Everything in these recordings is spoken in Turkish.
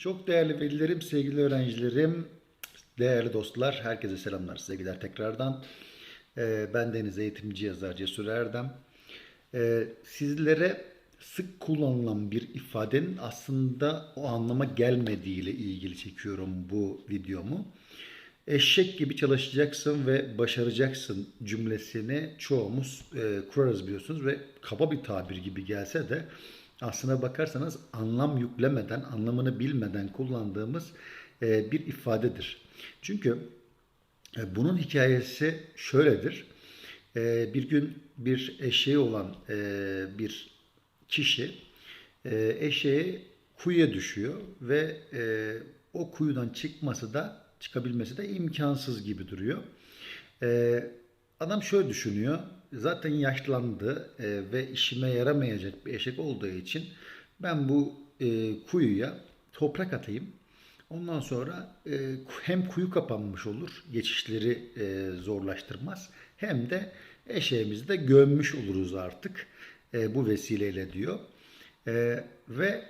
Çok değerli velilerim, sevgili öğrencilerim, değerli dostlar, herkese selamlar, sevgiler tekrardan. Ee, ben Deniz Eğitimci Yazar Cesur Erdem. Ee, sizlere sık kullanılan bir ifadenin aslında o anlama gelmediğiyle ilgili çekiyorum bu videomu. Eşek gibi çalışacaksın ve başaracaksın cümlesini çoğumuz e, kurarız biliyorsunuz ve kaba bir tabir gibi gelse de aslına bakarsanız anlam yüklemeden, anlamını bilmeden kullandığımız e, bir ifadedir. Çünkü e, bunun hikayesi şöyledir. E, bir gün bir eşeği olan bir kişi e, eşeği kuyuya düşüyor ve o kuyudan çıkması da çıkabilmesi de imkansız gibi duruyor. Adam şöyle düşünüyor. Zaten yaşlandı e, ve işime yaramayacak bir eşek olduğu için ben bu e, kuyuya toprak atayım. Ondan sonra e, hem kuyu kapanmış olur, geçişleri e, zorlaştırmaz, hem de eşeğimizi de gömmüş oluruz artık e, bu vesileyle diyor. E, ve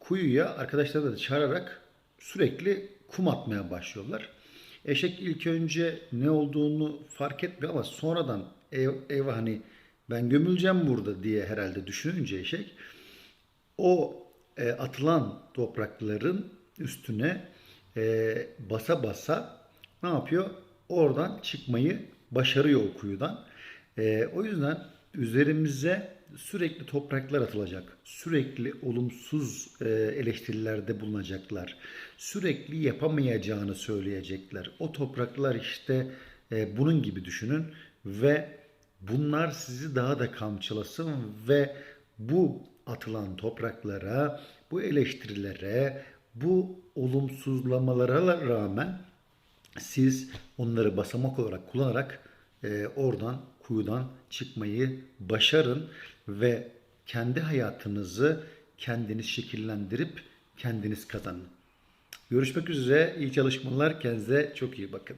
kuyuya arkadaşlarını da çağırarak sürekli kum atmaya başlıyorlar. Eşek ilk önce ne olduğunu fark etmiyor ama sonradan ev, eyvah hani ben gömüleceğim burada diye herhalde düşününce eşek o e, atılan toprakların üstüne e, basa basa ne yapıyor? Oradan çıkmayı başarıyor o kuyudan. E, o yüzden üzerimize sürekli topraklar atılacak. Sürekli olumsuz e, eleştirilerde bulunacaklar. Sürekli yapamayacağını söyleyecekler. O topraklar işte e, bunun gibi düşünün ve bunlar sizi daha da kamçılasın ve bu atılan topraklara, bu eleştirilere, bu olumsuzlamalara rağmen siz onları basamak olarak kullanarak e, oradan kuyudan çıkmayı başarın ve kendi hayatınızı kendiniz şekillendirip kendiniz kazanın. Görüşmek üzere. iyi çalışmalar. Kendinize çok iyi bakın.